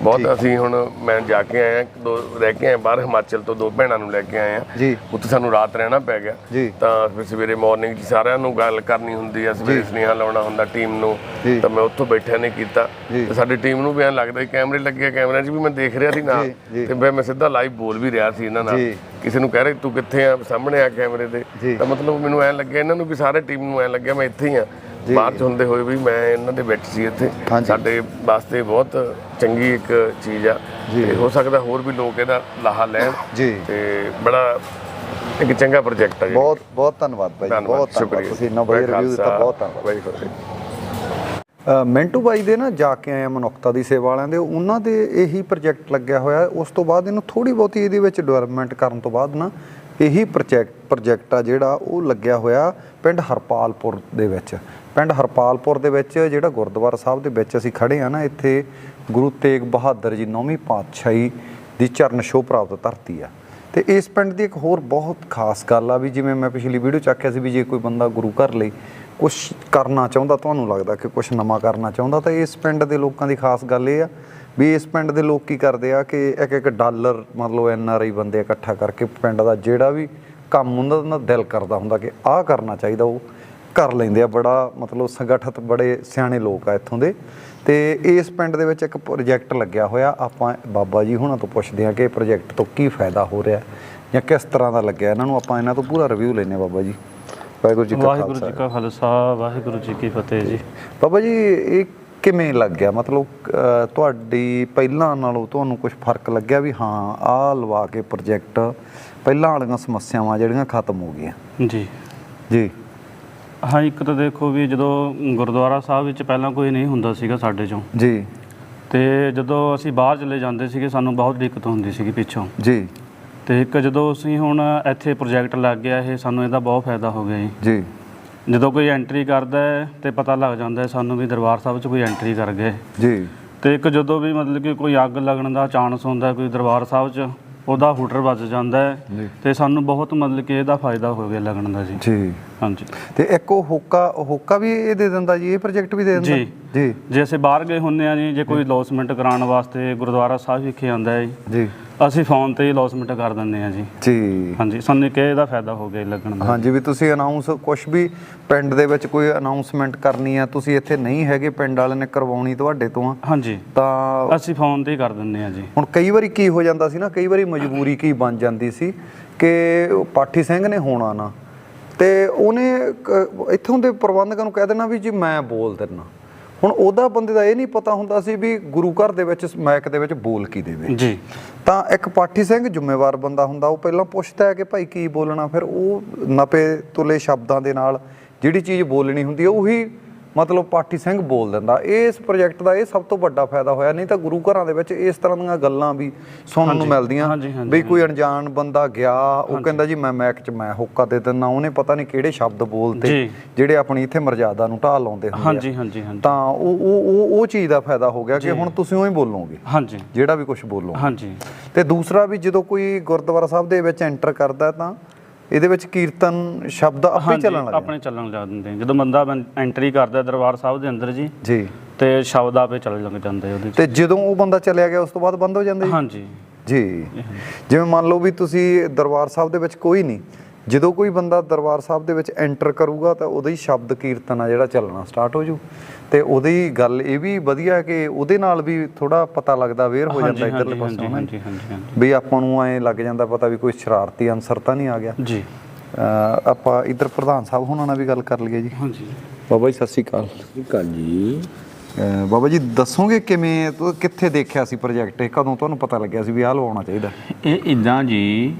ਬਹੁਤ ਅਸੀਂ ਹੁਣ ਮੈਂ ਜਾ ਕੇ ਆਇਆ ਦੋ ਰਹਿ ਕੇ ਆਏ ਬਾਹਰ ਹਿਮਾਚਲ ਤੋਂ ਦੋ ਭੈਣਾਂ ਨੂੰ ਲੈ ਕੇ ਆਏ ਆ ਜੀ ਉੱਥੇ ਸਾਨੂੰ ਰਾਤ ਰਹਿਣਾ ਪੈ ਗਿਆ। ਤਾਂ ਫਿਰ ਸਵੇਰੇ ਮਾਰਨਿੰਗ 'ਚ ਸਾਰਿਆਂ ਨੂੰ ਗੱਲ ਕਰਨੀ ਹੁੰਦੀ ਆ ਸਵੇਰੇ ਸੁਨੇਹਾ ਲਾਉਣਾ ਹੁੰਦਾ ਟੀਮ ਨੂੰ। ਤਾਂ ਮੈਂ ਉੱਥੋਂ ਬੈਠਿਆ ਨਹੀਂ ਕੀਤਾ। ਤੇ ਸਾਡੀ ਟੀਮ ਨੂੰ ਵੀ ਐਂ ਲੱਗਦਾ ਕੈਮਰੇ ਲੱਗੇ ਆ, ਕੈਮਰਿਆਂ 'ਚ ਵੀ ਮੈਂ ਦੇਖ ਰਿਹਾ ਸੀ ਜੀ। ਤੇ ਫਿਰ ਮੈਂ ਸਿੱਧਾ ਲਾਈਵ ਬੋਲ ਵੀ ਰਿਹਾ ਸੀ ਇਹਨਾਂ ਨਾਲ। ਕਿਸੇ ਨੂੰ ਕਹਿ ਰਿਹਾ ਤੂੰ ਕਿੱਥੇ ਆ ਸਾਹਮਣੇ ਆ ਕੈਮਰੇ ਦੇ। ਤਾਂ ਮਤਲਬ ਮੈਨੂੰ ਐਂ ਲੱਗਿਆ ਇਹਨਾਂ ਨੂੰ ਵੀ ਸਾਰੇ ਟੀਮ ਨੂੰ ਐਂ ਲੱਗਿਆ ਮੈਂ ਇੱਥੇ ਹੀ ਆ ਬਾਹਰ 'ਚ ਹੁੰਦੇ ਹੋਏ ਵੀ ਮੈਂ ਇਹਨਾਂ ਦੇ ਵਿੱਚ ਸੀ ਇੱਥੇ। ਸਾਡੇ ਵਾਸਤੇ ਬਹੁਤ ਚੰਗੀ ਇੱਕ ਚੀਜ਼ ਆ। ਤੇ ਹੋ ਸਕਦਾ ਹੋਰ ਵੀ ਲੋਕ ਇਹਦਾ ਲਾਹਾ ਲੈਣ। ਤੇ ਬੜਾ ਇੱਕ ਚੰਗਾ ਪ੍ਰੋਜੈਕਟ ਜੀ। ਬਹੁਤ ਬਹੁਤ ਧੰਨਵਾਦ ਭਾਈ ਬਹੁਤ ਧੰਨਵਾਦ। ਤੁਸੀਂ ਇੰਨਾ ਵਧੀਆ ਰਿਵਿਊ ਦਿੱਤਾ ਬਹੁਤ ਧੰਨਵਾਦ। ਮਿੰਟੂ ਬਾਈ ਦੇ ਨਾ ਜਾ ਕੇ ਆਏ ਆ ਮਨੁੱਖਤਾ ਦੀ ਸੇਵਾ ਵਾਲਿਆਂ ਦੇ। ਉਹਨਾਂ ਦੇ ਇਹੀ ਪ੍ਰੋਜੈਕਟ ਲੱਗਿਆ ਹੋਇਆ। ਉਸ ਤੋਂ ਬਾਅਦ ਇਹਨੂੰ ਥੋੜੀ ਬਹੁਤੀ ਇਹਦੇ ਵਿੱਚ ਡਿਵੈਲਪਮੈਂਟ ਕਰਨ ਤੋਂ ਬਾਅਦ ਨਾ ਇਹੀ ਪ੍ਰੋਜੈਕਟ ਪ੍ਰੋਜੈਕਟ ਆ ਜਿਹੜਾ ਉਹ ਲੱਗਿਆ ਹੋਇਆ ਪਿੰਡ ਹਰਪਾਲਪੁਰ ਦੇ ਵਿੱਚ। ਪਿੰਡ ਹਰਪਾਲਪੁਰ ਦੇ ਵਿੱਚ ਜਿਹੜਾ ਗੁਰਦੁਆਰਾ ਸਾਹਿਬ ਦੇ ਵਿੱਚ ਅਸੀਂ ਖੜੇ ਆ ਨਾ, ਇੱਥੇ ਗੁਰੂ ਤੇਗ ਬਹਾਦਰ ਜੀ ਨੌਵੀਂ ਪਾਤਸ਼ਾਹੀ ਦੀ ਚਰਨ ਛੋਹ ਪ੍ਰਾਪਤ ਧਰਤੀ ਆ। ਤੇ ਇਸ ਪਿੰਡ ਦੀ ਇੱਕ ਹੋਰ ਬਹੁਤ ਖਾਸ ਗੱਲ ਆ ਵੀ ਜਿਵੇਂ ਮੈਂ ਪਿਛਲੀ ਵੀਡੀਓ ਚ ਆਖਿਆ ਸੀ ਵੀ ਜੇ ਕੋਈ ਬੰਦਾ ਗੁਰੂ ਘਰ ਲਈ ਕੁਝ ਕਰਨਾ ਚਾਹੁੰਦਾ, ਤੁਹਾਨੂੰ ਲੱਗਦਾ ਕਿ ਕੁਝ ਨਵਾਂ ਕਰਨਾ ਚਾਹੁੰਦਾ, ਤਾਂ ਇਸ ਪਿੰਡ ਦੇ ਲੋਕਾਂ ਦੀ ਖਾਸ ਗੱਲ ਇਹ ਆ ਵੀ ਇਸ ਪਿੰਡ ਦੇ ਲੋਕ ਕੀ ਕਰਦੇ ਆ ਕਿ ਇੱਕ ਇੱਕ ਡਾਲਰ ਮਤਲਬ ਐਨ ਆਰ ਆਈ ਬੰਦੇ ਇਕੱਠਾ ਕਰਕੇ ਪਿੰਡ ਦਾ ਜਿਹੜਾ ਵੀ ਕੰਮ ਹੁੰਦਾ ਉਹਨਾਂ ਦਿਲ ਕਰਦਾ ਹੁੰਦਾ ਕਿ ਆਹ ਕਰਨਾ ਚਾਹੀਦਾ ਉਹ ਕਰ ਲੈਂਦੇ ਆ ਬੜਾ ਮਤਲਬ ਸੰਗਠਿਤ ਬੜੇ ਸਿਆਣੇ ਲੋਕ ਆ ਇੱਥੋਂ ਦੇ। ਤੇ ਇਸ ਪਿੰਡ ਦੇ ਵਿੱਚ ਇੱਕ ਪ੍ਰੋਜੈਕਟ ਲੱਗਿਆ ਹੋਇਆ ਆਪਾਂ ਬਾਬਾ ਜੀ ਹੁਣਾਂ ਤੋਂ ਪੁੱਛਦੇ ਆ ਕਿ ਇਹ ਪ੍ਰੋਜੈਕਟ ਤੋਂ ਕੀ ਫਾਇਦਾ ਹੋ ਰਿਹਾ ਜਾਂ ਕਿਸ ਤਰ੍ਹਾਂ ਦਾ ਲੱਗਿਆ। ਇਹਨਾਂ ਨੂੰ ਆਪਾਂ ਇਹਨਾਂ ਤੋਂ ਪੂਰਾ ਰਿਵਿਊ ਲੈਨੇ ਬਾਬਾ ਜੀ। ਵਾਹਿਗੁਰੂ ਜੀ ਕਾ ਵਾਹਿਗੁਰੂ ਖਾਲਸਾ ਜੀ ਕਾ ਖਾਲਸਾ ਵਾਹਿਗੁਰੂ ਜੀ ਕੀ ਫਤਿਹ ਜੀ। ਬਾਬਾ ਜੀ ਇਹ ਕਿਵੇਂ ਲੱਗਿਆ ਮਤਲਬ ਅਹ, ਤੁਹਾਡੀ ਪਹਿਲਾਂ ਨਾਲੋਂ ਤੁਹਾਨੂੰ ਕੁਝ ਫ਼ਰਕ ਲੱਗਿਆ ਵੀ ਹਾਂ ਆਹ ਲਵਾ ਕੇ ਪ੍ਰੋਜੈਕਟ ਪਹਿਲਾਂ ਵਾਲੀਆਂ ਸਮੱਸਿਆਵਾਂ ਜਿਹੜੀਆਂ ਖਤਮ ਹੋ ਗਈਆਂ? ਜੀ। ਜੀ। ਹਾਂ ਇੱਕ ਤਾਂ ਦੇਖੋ ਵੀ ਜਦੋਂ ਗੁਰਦੁਆਰਾ ਸਾਹਿਬ ਵਿੱਚ ਪਹਿਲਾਂ ਕੋਈ ਨਹੀਂ ਹੁੰਦਾ ਸੀਗਾ ਸਾਡੇ ਚੋਂ। ਜੀ। ਤੇ ਜਦੋਂ ਅਸੀਂ ਬਾਹਰ ਚਲੇ ਜਾਂਦੇ ਸੀਗੇ ਸਾਨੂੰ ਬਹੁਤ ਦਿੱਕਤ ਹੁੰਦੀ ਸੀਗੀ ਪਿੱਛੋਂ। ਜੀ। ਤੇ ਇੱਕ ਜਦੋਂ ਅਸੀਂ ਹੁਣ ਇੱਥੇ ਪ੍ਰੋਜੈਕਟ ਲੱਗ ਗਿਆ ਇਹ ਸਾਨੂੰ ਇਹਦਾ ਬਹੁਤ ਫਾਇਦਾ ਹੋ ਗਿਆ ਜੀ। ਜੀ। ਜਦੋਂ ਕੋਈ ਐਂਟਰੀ ਕਰਦਾ ਹੈ ਤੇ ਪਤਾ ਲੱਗ ਜਾਂਦਾ ਹੈ ਸਾਨੂੰ ਵੀ ਦਰਬਾਰ ਸਾਹਿਬ 'ਚ ਕੋਈ ਐਂਟਰੀ ਕਰ ਗਏ। ਜੀ। ਤੇ ਇੱਕ ਜਦੋਂ ਵੀ ਮਤਲਬ ਕਿ ਕੋਈ ਅੱਗ ਲੱਗਣ ਦਾ ਚਾਂਸ ਹੁੰਦਾ ਕੋਈ ਦਰਬਾਰ ਸਾਹਿਬ 'ਚ ਉਹਦਾ ਹੂਟਰ ਵੱਜ ਜਾਂਦਾ। ਹੈ ਤੇ ਸਾਨੂੰ ਬਹੁਤ ਮਤਲਬ ਕਿ ਇਹਦਾ ਫਾਇਦਾ ਹੋ ਗਿਆ ਲੱਗਣ ਦਾ ਜੀ। ਜੀ। ਹਾਂਜੀ। ਤੇ ਇੱਕ ਉਹ ਹੋਕਾ ਹੋਕਾ ਵੀ ਇਹ ਦੇ ਦਿੰਦਾ ਜੀ ਇਹ ਪ੍ਰੋਜੈਕਟ ਵੀ ਦੇ ਦਿੰਦਾ? ਜੀ। ਜੀ। ਜੇ ਅਸੀਂ ਬਾਹਰ ਗਏ ਹੁੰਨੇ ਆ ਜੀ ਜੇ ਕੋਈ ਲੌਸਮੈਂਟ ਕਰਾਉਣ ਵਾਸਤੇ ਗੁਰਦੁਆਰਾ ਸਾਹਿਬ ਵਿਖੇ ਆਉਂਦਾ ਹੈ ਜੀ ਜੀ। ਅਸੀਂ ਫੋਨ ਤੇ ਹੀ ਲੌਸਮੈਂਟ ਕਰ ਦਿੰਦੇ ਆ ਜੀ। ਜੀ। ਹਾਂਜੀ ਸਾਨੂੰ ਕਿ ਇਹਦਾ ਫਾਇਦਾ ਹੋ ਗਿਆ ਲੱਗਣ ਦਾ। ਹਾਂਜੀ ਵੀ ਤੁਸੀਂ ਅਨਾਉਂਸ ਕੁਝ ਵੀ ਪਿੰਡ ਦੇ ਵਿੱਚ ਕੋਈ ਅਨਾਉਂਸਮੈਂਟ ਕਰਨੀ ਆ ਤੁਸੀਂ ਇੱਥੇ ਨਹੀਂ ਹੈਗੇ ਪਿੰਡ ਵਾਲਿਆਂ ਨੇ ਕਰਵਾਉਣੀ ਤੁਹਾਡੇ ਤੋਂ ਆ ਹਾਂਜੀ। ਤਾਂ ਅਸੀਂ ਫੋਨ ਤੇ ਹੀ ਕਰ ਦਿੰਦੇ ਆ ਜੀ। ਹੁਣ ਕਈ ਵਾਰੀ ਕੀ ਹੋ ਜਾਂਦਾ ਸੀ ਨਾ ਕਈ ਵਾਰੀ ਮਜਬੂਰੀ ਕੀ ਬਣ ਜਾਂਦੀ ਸੀ ਕਿ ਪਾਠੀ ਸਿੰਘ ਨੇ ਹੋਣਾ ਨਾ। ਤੇ ਉਹਨੇ ਇੱਥੋਂ ਦੇ ਪ੍ਰਬੰਧਕਾਂ ਨੂੰ ਕਹਿ ਦੇਣਾ ਵੀ ਜੀ ਮੈਂ ਬੋਲ ਦਿੰਨਾ। ਹੁਣ ਉਹਦਾ ਬੰਦੇ ਦਾ ਇਹ ਨਹੀਂ ਪਤਾ ਹੁੰਦਾ ਸੀ ਵੀ ਗੁਰੂ ਘਰ ਦੇ ਵਿੱਚ ਮਾਈਕ ਦੇ ਵਿੱਚ ਬੋਲ ਕੀ ਦੇਵੇ। ਜੀ। ਤਾਂ ਇੱਕ ਪਾਠੀ ਸਿੰਘ ਜ਼ਿੰਮੇਵਾਰ ਬੰਦਾ ਹੁੰਦਾ ਉਹ ਪਹਿਲਾਂ ਪੁੱਛਦਾ ਹੈ ਕਿ ਭਾਈ ਕੀ ਬੋਲਣਾ ਫਿਰ ਉਹ ਨਪੇ ਤੁਲੇ ਸ਼ਬਦਾਂ ਦੇ ਨਾਲ ਜਿਹੜੀ ਚੀਜ਼ ਬੋਲਣੀ ਹੁੰਦੀ ਹੈ ਉਹੀ ਮਤਲਬ ਪਾਠੀ ਸਿੰਘ ਬੋਲ ਦਿੰਦਾ। ਇਸ ਪ੍ਰੋਜੈਕਟ ਦਾ ਇਹ ਸਭ ਤੋਂ ਵੱਡਾ ਫਾਇਦਾ ਹੋਇਆ। ਨਹੀਂ ਤਾਂ ਗੁਰੂ ਘਰਾਂ ਦੇ ਵਿੱਚ ਇਸ ਤਰ੍ਹਾਂ ਦੀਆਂ ਗੱਲਾਂ ਵੀ ਸੁਣਨ ਨੂੰ ਮਿਲਦੀਆਂ। ਵੀ ਕੋਈ ਅਣਜਾਣ ਬੰਦਾ ਗਿਆ ਉਹ ਕਹਿੰਦਾ ਜੀ ਮੈਂ ਮੈਕ 'ਚ ਮੈਂ ਹੁੱਕਾ ਦੇ ਦਿੰਦਾ। ਉਹਨੇ ਪਤਾ ਨਹੀਂ ਕਿਹੜੇ ਸ਼ਬਦ ਬੋਲਤੇ। ਜਿਹੜੇ ਆਪਣੀ ਇੱਥੇ ਮਰਜ਼ਾਦਾ ਨੂੰ ਢਾਹ ਲਾਉਂਦੇ ਹੁੰਦੇ ਆ। ਹਾਂਜੀ ਹਾਂਜੀ ਹਾਂਜੀ। ਤਾਂ ਉਹ ਉਹ ਉਹ- ਉਹ ਚੀਜ਼ ਦਾ ਫਾਇਦਾ ਹੋ ਗਿਆ ਕਿ ਹੁਣ ਤੁਸੀਂ ਉਹ ਹੀ ਬੋਲੋਗੇ। ਹਾਂਜੀ। ਜਿਹੜਾ ਵੀ ਕੁਝ ਬੋਲੋ ਹਾਂਜੀ। ਤੇ ਦੂਸਰਾ ਵੀ ਜਦੋਂ ਕੋਈ ਗੁਰਦੁਆਰਾ ਸਾਹਿਬ ਦੇ ਵਿੱਚ ਐਂਟਰ ਕਰਦਾ ਤਾਂ ਇਹਦੇ ਵਿੱਚ ਕੀਰਤਨ ਸ਼ਬਦ ਆਪੇ ਚੱਲਣ ਲੱਗ ਜਾਂਦੇ ਆਪਣੇ ਚੱਲਣ ਲੱਗ ਆ। ਜਦੋਂ ਬੰਦਾ ਐਂਟਰੀ ਕਰਦਾ ਦਰਬਾਰ ਸਾਹਿਬ ਦੇ ਅੰਦਰ ਜੀ ਜੀ ਤੇ ਸ਼ਬਦ ਆਪੇ ਚੱਲਣ ਲੱਗ ਜਾਂਦੇ ਉਹਦੇ। ਤੇ ਜਦੋਂ ਉਹ ਬੰਦਾ ਚਲਿਆ ਗਿਆ ਉਸ ਤੋਂ ਬਾਅਦ ਬੰਦ ਹੋ ਜਾਂਦੇ? ਹਾਂਜੀ ਜੀ ਜਿਵੇਂ ਮੰਨ ਲਓ ਵੀ ਤੁਸੀਂ ਦਰਬਾਰ ਸਾਹਿਬ ਦੇ ਵਿੱਚ ਕੋਈ ਨਹੀਂ ਜਦੋਂ ਕੋਈ ਬੰਦਾ ਦਰਬਾਰ ਸਾਹਿਬ ਦੇ ਵਿੱਚ ਐਂਟਰ ਕਰੂਗਾ ਤਾਂ ਉਹਦਾ ਹੀ ਸ਼ਬਦ ਕੀਰਤਨ ਆ ਜਿਹੜਾ ਚੱਲਣਾ ਸਟਾਰਟ ਹੋ ਜੂ ਤੇ ਉਹਦੀ ਗੱਲ ਇਹ ਵੀ ਵਧੀਆ ਕਿ ਉਹਦੇ ਨਾਲ ਵੀ ਥੋੜਾ ਪਤਾ ਲੱਗਦਾ ਅਵੇਅਰ ਹੋ ਜਾਂਦਾ ਇਧਰਲੇ ਪਾਸੋਂ ਹਾਂਜੀ ਨਾ ਹਾਂਜੀ ਹਾਂਜੀ ਵੀ ਆਪਾਂ ਨੂੰ ਐ ਲੱਗ ਜਾਂਦਾ ਪਤਾ ਵੀ ਕੋਈ ਸ਼ਰਾਰਤੀ ਅਨਸਰ ਤਾਂ ਨਹੀਂ ਆ ਗਿਆ। ਜੀ। ਆਪਾਂ ਇਧਰ ਪ੍ਰਧਾਨ ਸਾਹਿਬ ਹੁਣਾਂ ਨਾਲ ਵੀ ਗੱਲ ਕਰ ਲਈਏ ਜੀ। ਹਾਂਜੀ। ਬਾਬਾ ਜੀ ਸਤਿ ਸ਼੍ਰੀ ਅਕਾਲ। ਗੱਲ ਜੀ। ਬਾਬਾ ਜੀ ਦੱਸੋਗੇ ਕਿਵੇਂ ਤੂੰ ਕਿੱਥੇ ਦੇਖਿਆ ਸੀ ਪ੍ਰੋਜੈਕਟ ਇਹ ਕਦੋਂ ਤੁਹਾਨੂੰ ਪਤਾ ਲੱਗਿਆ ਸੀ ਵੀ ਆਹ ਲਵਾਉਣਾ ਚਾਹੀਦਾ? ਇਹ ਇਦਾਂ ਜੀ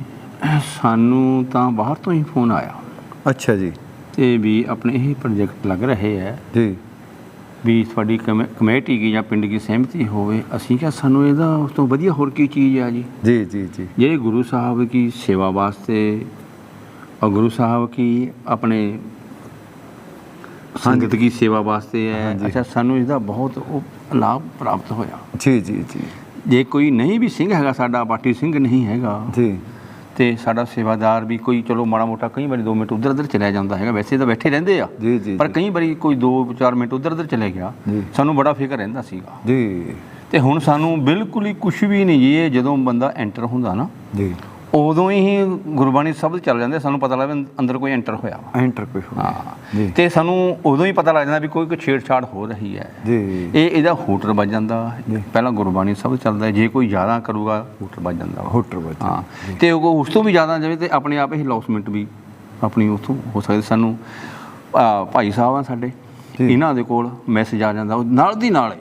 ਸਾਨੂੰ ਤਾਂ ਬਾਹਰ ਤੋਂ ਹੀ ਫੋਨ ਆਇਆ। ਅੱਛਾ ਜੀ। ਤੇ ਵੀ ਆਪਣੇ ਇਹ ਪ੍ਰੋਜੈਕਟ ਲੱਗ ਰਹੇ ਹੈ ਜੀ। ਵੀ ਤੁਹਾਡੀ ਕਮੇਟੀ ਕੀ ਜਾਂ ਪਿੰਡ ਦੀ ਸਹਿਮਤੀ ਹੋਵੇ ਅਸੀਂ ਕਿਹਾ ਸਾਨੂੰ ਇਹਦਾ ਉਸ ਤੋਂ ਵਧੀਆ ਹੋਰ ਕੀ ਚੀਜ਼ ਆ ਜੀ। ਜੀ ਜੀ ਜੀ। ਜਿਹੜੇ ਗੁਰੂ ਸਾਹਿਬ ਕੀ ਸੇਵਾ ਵਾਸਤੇ ਔਰ ਗੁਰੂ ਸਾਹਿਬ ਕੀ ਆਪਣੇ ਸੰਗਤ ਕੀ ਸੇਵਾ ਵਾਸਤੇ ਹੈ ਅੱਛਾ ਸਾਨੂੰ ਇਹਦਾ ਦਾ ਬਹੁਤ ਲਾਭ ਪ੍ਰਾਪਤ ਹੋਇਆ। ਜੀ ਜੀ ਜੀ। ਜੇ ਕੋਈ ਨਹੀਂ ਵੀ ਸਿੰਘ ਹੈਗਾ ਸਾਡਾ ਪਾਰਟੀ ਸਿੰਘ ਨਹੀਂ ਹੈਗਾ। ਜੀ। ਤੇ ਸਾਡਾ ਸੇਵਾਦਾਰ ਵੀ ਕੋਈ ਚਲੋ ਮਾੜਾ ਮੋਟਾ ਕਈ ਵਾਰੀ 2 ਮਿੰਟ ਉਧਰ ਉਧਰ ਚਲਿਆ ਜਾਂਦਾ ਹੈਗਾ ਵੈਸੇ ਤਾਂ ਬੈਠੇ ਰਹਿੰਦੇ ਆ। ਜੀ ਜੀ ਪਰ ਕਈ ਵਾਰੀ ਕੋਈ 2-4 ਮਿੰਟ ਉਧਰ ਉਧਰ ਚਲੇ ਗਿਆ। ਸਾਨੂੰ ਬੜਾ ਫਿਕਰ ਰਹਿੰਦਾ ਸੀਗਾ। ਜੀ। ਤੇ ਹੁਣ ਸਾਨੂੰ ਬਿਲਕੁਲ ਹੀ ਕੁਝ ਵੀ ਨਹੀਂ ਜੀ ਇਹ ਜਦੋਂ ਬੰਦਾ ਐਂਟਰ ਹੁੰਦਾ ਨਾ ਜੀ। ਉਦੋਂ ਹੀ ਗੁਰਬਾਣੀ ਸ਼ਬਦ ਚੱਲ ਜਾਂਦੇ ਸਾਨੂੰ ਪਤਾ ਲੱਗਦਾ ਵੀ ਅੰਦਰ ਕੋਈ ਐਂਟਰ ਹੋਇਆ ਵਾ। ਐਂਟਰ ਕੋਈ ਹੋ। ਹਾਂ ਤੇ ਸਾਨੂੰ ਉਦੋਂ ਹੀ ਪਤਾ ਲੱਗ ਜਾਂਦਾ ਵੀ ਕੋਈ ਕੋਈ ਛੇੜਛਾੜ ਹੋ ਰਹੀ ਹੈ। ਜੀ। ਇਹ ਇਹਦਾ ਹੂਟਰ ਵੱਜ ਜਾਂਦਾ। ਪਹਿਲਾਂ ਗੁਰਬਾਣੀ ਸ਼ਬਦ ਚੱਲਦਾ ਜੇ ਕੋਈ ਜ਼ਿਆਦਾ ਕਰੂਗਾ ਹੂਟਰ ਵੱਜ ਜਾਂਦਾ। ਹੂਟਰ ਵੱਜ ਹਾਂ। ਤੇ ਉਹ ਉਸ ਤੋਂ ਵੀ ਜ਼ਿਆਦਾ ਜਾਵੇ ਤੇ ਆਪਣੇ ਆਪ ਹੀ ਲੌਸਮੈਂਟ ਵੀ ਆਪਣੀ ਉਥੋਂ ਹੋ ਸਕਦੀ ਸਾਨੂੰ ਭਾਈ ਸਾਹਿਬ ਆ ਸਾਡੇ। ਇਹਨਾਂ ਦੇ ਕੋਲ ਮੈਸੇਜ ਆ ਜਾਂਦਾ। ਨਾਲ ਦੀ ਨਾਲ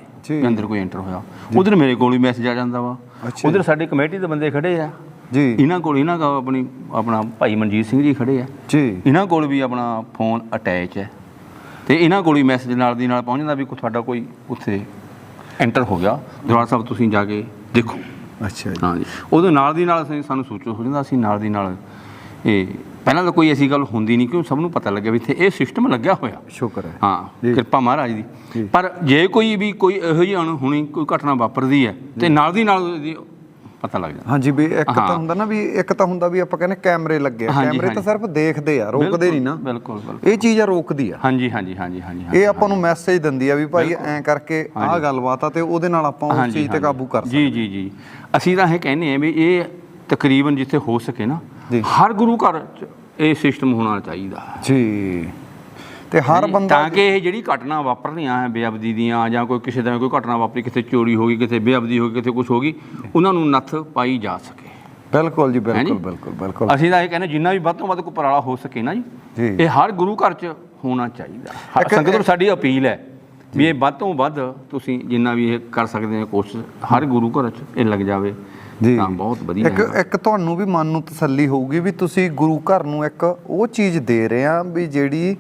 ਅੰਦਰ ਕੋਈ ਐਂਟਰ ਹੋਇਆ। ਉਧਰ ਮੇਰੇ ਕੋਲ ਵੀ ਮੈਸੇਜ ਆ ਜਾਂਦਾ ਵਾ। ਉਧਰ ਸਾਡੇ ਕਮੇਟੀ ਦੇ ਬੰਦੇ ਖੜੇ ਆ। ਜੀ। ਇਹਨਾਂ ਕੋਲ ਇਹਨਾਂ ਦਾ ਆਪਣੀ ਆਪਣਾ ਭਾਈ ਮਨਜੀਤ ਸਿੰਘ ਜੀ ਖੜੇ ਆ। ਜੀ। ਇਹਨਾਂ ਕੋਲ ਵੀ ਆਪਣਾ ਫੋਨ ਅਟੈਚ ਹੈ। ਤੇ ਇਹਨਾਂ ਕੋਲ ਹੀ ਮੈਸੇਜ ਨਾਲ ਦੀ ਨਾਲ ਪਹੁੰਚ ਜਾਂਦਾ ਵੀ ਕੋਈ ਤੁਹਾਡਾ ਕੋਈ ਉੱਥੇ ਐਂਟਰ ਹੋ ਗਿਆ। ਦਰਬਾਰ ਸਾਹਿਬ ਤੁਸੀਂ ਜਾ ਕੇ ਦੇਖੋ। ਅੱਛਾ ਜੀ। ਹਾਂਜੀ। ਉਹਦੇ ਨਾਲ ਦੀ ਨਾਲ ਅਸੀਂ ਸਾਨੂੰ ਸੂਚਿਤ ਹੋ ਜਾਂਦਾ ਅਸੀਂ ਨਾਲ ਦੀ ਨਾਲ ਇਹ ਪਹਿਲਾਂ ਤਾਂ ਕੋਈ ਐਸੀ ਗੱਲ ਹੁੰਦੀ ਨਹੀਂ ਕਿਉਂ ਸਭ ਨੂੰ ਪਤਾ ਲੱਗਿਆ ਵੀ ਇੱਥੇ ਇਹ ਸਿਸਟਮ ਲੱਗਿਆ ਹੋਇਆ। ਸ਼ੁਕਰ ਹੈ। ਹਾਂ ਕਿਰਪਾ ਮਹਾਰਾਜ ਦੀ। ਪਰ ਜੇ ਕੋਈ ਵੀ ਕੋਈ ਇਹੋ ਜਿਹੀ ਅਣਹੋਣੀ ਕੋਈ ਘਟਨਾ ਵਾਪਰਦੀ ਹੈ ਤੇ ਨਾਲ ਦੀ ਨਾਲ ਪਤਾ ਲੱਗ ਜਾਂਦਾ। ਹਾਂਜੀ ਵੀ ਇੱਕ ਤਾਂ। ਹੁੰਦਾ ਨਾ ਵੀ ਇੱਕ ਤਾਂ ਹੁੰਦਾ ਵੀ ਆਪਾਂ ਕਹਿੰਦੇ ਕੈਮਰੇ ਲੱਗੇ ਆ। ਕੈਮਰੇ ਤਾਂ। ਸਿਰਫ ਦੇਖਦੇ ਆ ਰੋਕਦੇ ਨਹੀਂ ਨਾ। ਬਿਲਕੁਲ ਬਿਲਕੁਲ। ਇਹ ਚੀਜ਼ ਆ ਰੋਕਦੀ ਆ। ਹਾਂਜੀ ਹਾਂਜੀ ਹਾਂਜੀ ਹਾਂਜੀ ਇਹ ਆਪਾਂ ਨੂੰ ਮੈਸੇਜ ਦਿੰਦੀ ਆ ਵੀ ਭਾਈ ਐਂ ਕਰਕੇ ਆਹ ਗੱਲਬਾਤ ਆ ਤੇ ਉਹਦੇ ਨਾਲ ਆਪਾਂ ਉਸ ਚੀਜ਼ ਤੇ। ਕਾਬੂ ਕਰ ਸਕਦੇ। ਜੀ ਜੀ। ਜੀ ਅਸੀਂ ਤਾਂ ਇਹ ਕਹਿੰਦੇ ਆ ਵੀ ਇਹ ਤਕਰੀਬਨ ਜਿੱਥੇ ਹੋ ਸਕੇ ਨਾ। ਹਰ ਗੁਰੂ ਘਰ ਚ ਇਹ ਸਿਸਟਮ ਹੋਣਾ ਚਾਹੀਦਾ। ਜੀ। ਤੇ ਹਰ ਬੰਦਾ ਤਾਂ ਕਿ ਇਹ ਜਿਹੜੀ ਘਟਨਾ ਵਾਪਰ ਰਹੀਆਂ ਹੈ ਬੇਅਬਦੀ ਦੀਆਂ ਜਾਂ ਕੋਈ ਕਿਸੇ ਤਰ੍ਹਾਂ ਕੋਈ ਘਟਨਾ ਵਾਪਰੀ ਕਿਤੇ ਚੋਰੀ ਹੋ ਗਈ ਕਿਤੇ ਬੇਅਬਦੀ ਹੋ ਗਈ ਕਿਤੇ ਕੁਝ ਹੋ ਗਈ ਉਹਨਾਂ ਨੂੰ ਨੱਥ ਪਾਈ ਜਾ ਸਕੇ। ਬਿਲਕੁਲ ਜੀ? ਬਿਲਕੁਲ ਬਿਲਕੁਲ ਬਿਲਕੁਲ। ਅਸੀਂ ਤਾਂ ਇਹ ਕਹਿੰਦੇ ਜਿੰਨਾ ਵੀ ਵੱਧ ਤੋਂ ਵੱਧ ਕੋਈ ਉਪਰਾਲਾ ਹੋ ਸਕੇ ਨਾ ਜੀ। ਇਹ ਹਰ ਗੁਰੂ ਘਰ 'ਚ ਹੋਣਾ ਚਾਹੀਦਾ। ਸੰਗਤ ਨੂੰ ਸਾਡੀ ਅਪੀਲ ਹੈ ਵੀ ਇਹ ਵੱਧ ਤੋਂ ਵੱਧ ਤੁਸੀਂ ਜਿੰਨਾ ਵੀ ਇਹ ਕਰ ਸਕਦੇ ਹੋ ਕੋਸ਼ਿਸ਼ ਹਰ ਗੁਰੂ ਘਰ 'ਚ ਇਹ ਲੱਗ ਜਾਵੇ। ਜੀ। ਤਾਂ ਬਹੁਤ ਵਧੀਆ ਇੱਕ ਇੱਕ ਤੁਹਾਨੂੰ ਵੀ ਮਨ ਨੂੰ ਤਸੱਲੀ ਹੋਊਗੀ ਵੀ ਤੁਸੀਂ ਗੁਰੂ ਘਰ ਨੂੰ ਇੱਕ ਉਹ ਚੀਜ਼ ਦੇ ਰਹੇ ਆ ਵੀ ਜਿਹੜੀ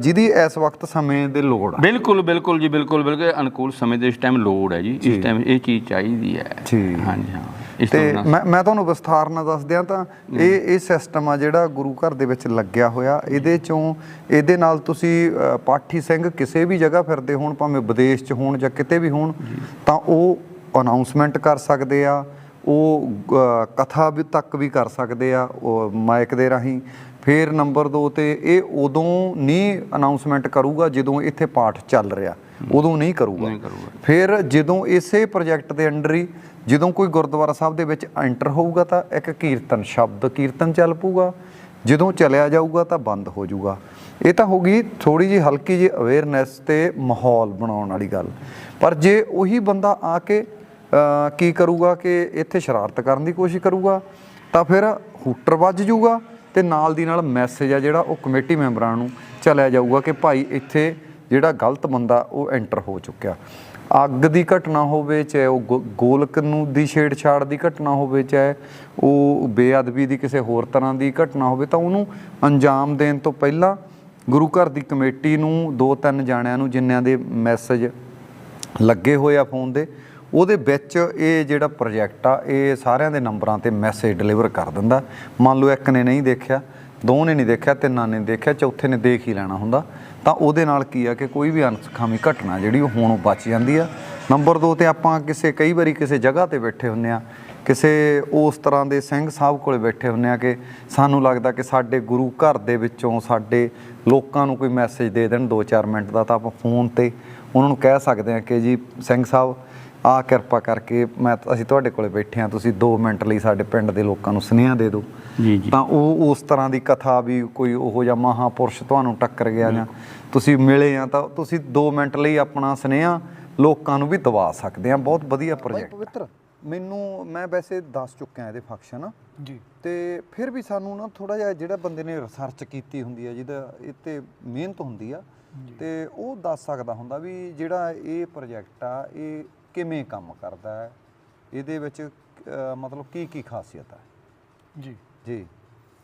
ਜਿਹਦੀ ਇਸ ਵਕਤ ਸਮੇਂ ਦੇ ਲੋੜ ਆ। ਬਿਲਕੁਲ ਬਿਲਕੁਲ ਜੀ ਬਿਲਕੁਲ ਬਿਲਕੁਲ। ਅਨੁਕੂਲ ਸਮੇਂ ਦੇ ਇਸ ਟਾਈਮ ਲੋੜ ਹੈ ਜੀ। ਇਸ ਟਾਈਮ ਇਹ ਚੀਜ਼ ਚਾਹੀਦੀ ਹੈ। ਜੀ। ਹਾਂਜੀ ਹਾਂ। ਤੋਂ ਮੈਂ ਮੈਂ ਤੁਹਾਨੂੰ ਵਿਸਥਾਰ ਨਾਲ ਦੱਸ ਦਿਆਂ ਤਾਂ ਇਹ ਇਹ ਸਿਸਟਮ ਆ ਜਿਹੜਾ ਗੁਰੂ ਘਰ ਦੇ ਵਿੱਚ ਲੱਗਿਆ ਹੋਇਆ। ਇਹਦੇ ਚੋਂ ਇਹਦੇ ਨਾਲ ਤੁਸੀਂ ਪਾਠੀ ਸਿੰਘ ਕਿਸੇ ਵੀ ਜਗ੍ਹਾ ਫਿਰਦੇ ਹੋਣ ਭਾਵੇਂ ਵਿਦੇਸ਼ 'ਚ ਹੋਣ ਜਾਂ ਕਿਤੇ ਵੀ ਹੋਣ ਤਾਂ ਉਹ ਅਨਾਉਂਸਮੈਂਟ ਕਰ ਸਕਦੇ ਆ। ਉਹ ਕਥਾ ਵੀ ਤੱਕ ਵੀ ਕਰ ਸਕਦੇ ਆ ਉਹ ਮਾਈਕ ਦੇ ਰਾਹੀਂ। ਫਿਰ ਨੰਬਰ 2 ਤੇ ਇਹ ਉਦੋਂ ਨਹੀਂ ਅਨਾਉਂਸਮੈਂਟ ਕਰੂਗਾ ਜਦੋਂ ਇੱਥੇ ਪਾਠ ਚੱਲ ਰਿਹਾ। ਉਦੋਂ ਨਹੀਂ ਕਰੂਗਾ। ਫਿਰ ਜਦੋਂ ਇਸੇ ਪ੍ਰੋਜੈਕਟ ਦੇ ਅੰਡਰ ਹੀ ਜਦੋਂ ਕੋਈ ਗੁਰਦੁਆਰਾ ਸਾਹਿਬ ਦੇ ਵਿੱਚ ਐਂਟਰ ਹੋਊਗਾ ਤਾਂ ਇੱਕ ਕੀਰਤਨ ਸ਼ਬਦ ਕੀਰਤਨ ਚੱਲ ਪਊਗਾ। ਜਦੋਂ ਚਲਿਆ ਜਾਊਗਾ ਤਾਂ ਬੰਦ ਹੋ ਜਾਊਗਾ। ਇਹ ਤਾਂ ਹੋ ਗਈ ਥੋੜੀ ਜੀ ਹਲਕੀ ਜੀ ਅਵੇਅਰਨੈਸ ਤੇ ਮਾਹੌਲ ਬਣਾਉਣ ਵਾਲੀ ਗੱਲ। ਪਰ ਜੇ ਉਹੀ ਬੰਦਾ ਆ ਕੇ ਕੀ ਕਰੂਗਾ ਕਿ ਇੱਥੇ ਸ਼ਰਾਰਤ ਕਰਨ ਦੀ ਕੋਸ਼ਿਸ਼ ਕਰੂਗਾ, ਤਾਂ ਫਿਰ ਹੂਟਰ ਵੱਜ ਜਾਊਗਾ ਤੇ ਨਾਲ ਦੀ ਨਾਲ ਮੈਸੇਜ ਆ ਜਿਹੜਾ ਉਹ ਕਮੇਟੀ ਮੈਂਬਰਾਂ ਨੂੰ ਚਲਿਆ ਜਾਊਗਾ ਕਿ ਭਾਈ ਇੱਥੇ ਜਿਹੜਾ ਗਲਤ ਬੰਦਾ ਉਹ ਐਂਟਰ ਹੋ ਚੁੱਕਿਆ। ਅੱਗ ਦੀ ਘਟਨਾ ਹੋਵੇ, ਚਾਹੇ ਉਹ ਗੋ- ਗੋਲਕ ਨੂੰ ਦੀ ਛੇੜਛਾੜ ਦੀ ਘਟਨਾ ਹੋਵੇ, ਚਾਹੇ ਉਹ ਬੇਅਦਬੀ ਦੀ ਕਿਸੇ ਹੋਰ ਤਰ੍ਹਾਂ ਦੀ ਘਟਨਾ ਹੋਵੇ, ਤਾਂ ਉਹਨੂੰ ਅੰਜਾਮ ਦੇਣ ਤੋਂ ਪਹਿਲਾਂ ਗੁਰੂ ਘਰ ਦੀ ਕਮੇਟੀ ਨੂੰ ਦੋ ਤਿੰਨ ਜਾਣਿਆਂ ਨੂੰ ਜਿਨ੍ਹਾਂ ਦੇ ਮੈਸੇਜ ਲੱਗੇ ਹੋਏ ਆ ਫੋਨ ਦੇ ਉਹਦੇ ਵਿੱਚ ਇਹ ਜਿਹੜਾ ਪ੍ਰੋਜੈਕਟ ਆ, ਇਹ ਸਾਰਿਆਂ ਦੇ ਨੰਬਰਾਂ ਤੇ ਮੈਸੇਜ ਡਿਲੀਵਰ ਕਰ ਦਿੰਦਾ। ਮੰਨ ਲਓ ਇੱਕ ਨੇ ਨਹੀਂ ਦੇਖਿਆ, ਦੋ ਨੇ ਨਹੀਂ ਦੇਖਿਆ, ਤਿੰਨਾਂ ਨੇ ਦੇਖਿਆ, ਚੌਥੇ ਨੇ ਦੇਖ ਹੀ ਲੈਣਾ ਹੁੰਦਾ। ਤਾਂ ਉਹਦੇ ਨਾਲ ਕੀ ਆ ਕਿ ਕੋਈ ਵੀ ਅਨਸਖਾਮੀ ਘਟਨਾ ਜਿਹੜੀ ਉਹ ਹੋਣੋਂ ਬਚ ਜਾਂਦੀ ਆ। ਨੰਬਰ 2 ਤੇ ਆਪਾਂ ਕਿਸੇ, ਕਈ ਵਾਰੀ ਕਿਸੇ ਜਗ੍ਹਾ ਤੇ ਬੈਠੇ ਹੁੰਨੇ ਆ, ਕਿਸੇ ਉਸ ਤਰ੍ਹਾਂ ਦੇ ਸਿੰਘ ਸਾਹਿਬ ਕੋਲੇ ਬੈਠੇ ਹੁੰਨੇ ਆ ਕਿ ਸਾਨੂੰ ਲੱਗਦਾ ਕਿ ਸਾਡੇ ਗੁਰੂ ਘਰ ਦੇ ਵਿੱਚੋਂ ਸਾਡੇ ਲੋਕਾਂ ਨੂੰ ਕੋਈ ਮੈਸੇਜ ਦੇ ਦੇਣ 2-4 ਮਿੰਟ ਦਾ ਤਾਂ ਆਪਾਂ ਫੋਨ ਤੇ ਉਹਨਾਂ ਨੂੰ ਕਹਿ ਸਕਦੇ ਆ ਕਿ ਜੀ, ਸਿੰਘ ਸਾਹਿਬ ਆ ਕਿਰਪਾ ਕਰਕੇ ਮੈਂ ਅਸੀਂ ਤੁਹਾਡੇ ਕੋਲੇ ਬੈਠੇ ਆ ਤੁਸੀਂ 2 ਮਿੰਟ ਲਈ ਸਾਡੇ ਪਿੰਡ ਦੇ ਲੋਕਾਂ ਨੂੰ ਸੁਨੇਹਾ ਦੇ ਦਿਓ। ਜੀ ਜੀ। ਤਾਂ ਉਹ ਉਸ ਤਰ੍ਹਾਂ ਦੀ ਕਥਾ ਵੀ ਕੋਈ ਉਹੋ ਜਿਹਾ ਮਹਾਪੁਰਸ਼ ਤੁਹਾਨੂੰ ਟੱਕਰ ਗਿਆ ਜਾਂ ਤੁਸੀਂ ਮਿਲੇ ਆ ਤਾਂ ਤੁਸੀਂ 2 ਮਿੰਟ ਲਈ ਆਪਣਾ ਸੁਨੇਹਾ ਲੋਕਾਂ ਨੂੰ ਵੀ ਦਵਾ ਸਕਦੇ ਆ ਬਹੁਤ ਵਧੀਆ ਪ੍ਰੋਜੈਕਟ ਪਵਿੱਤਰ। ਮੈਨੂੰ ਮੈਂ ਵੈਸੇ ਦੱਸ ਚੁੱਕਿਆ ਇਹਦੇ ਫੰਕਸ਼ਨ ਜੀ। ਤੇ ਫਿਰ ਵੀ ਸਾਨੂੰ ਨਾ ਥੋੜਾ ਜਿਹਾ ਜਿਹੜਾ ਬੰਦੇ ਨੇ ਰਿਸਰਚ ਕੀਤੀ ਹੁੰਦੀ ਹੈ ਜਿਹਦਾ ਇਹ ਤੇ ਮਿਹਨਤ ਹੁੰਦੀ ਆ ਤੇ ਉਹ ਦੱਸ ਸਕਦਾ ਹੁੰਦਾ ਵੀ ਜਿਹੜਾ ਇਹ ਪ੍ਰੋਜੈਕਟ ਆ ਇਹ ਕਿਵੇਂ ਕੰਮ ਕਰਦਾ ਹੈ? ਇਹਦੇ ਵਿੱਚ ਮਤਲਬ ਕੀ ਕੀ ਖਾਸੀਅਤ ਹੈ? ਜੀ। ਜੀ।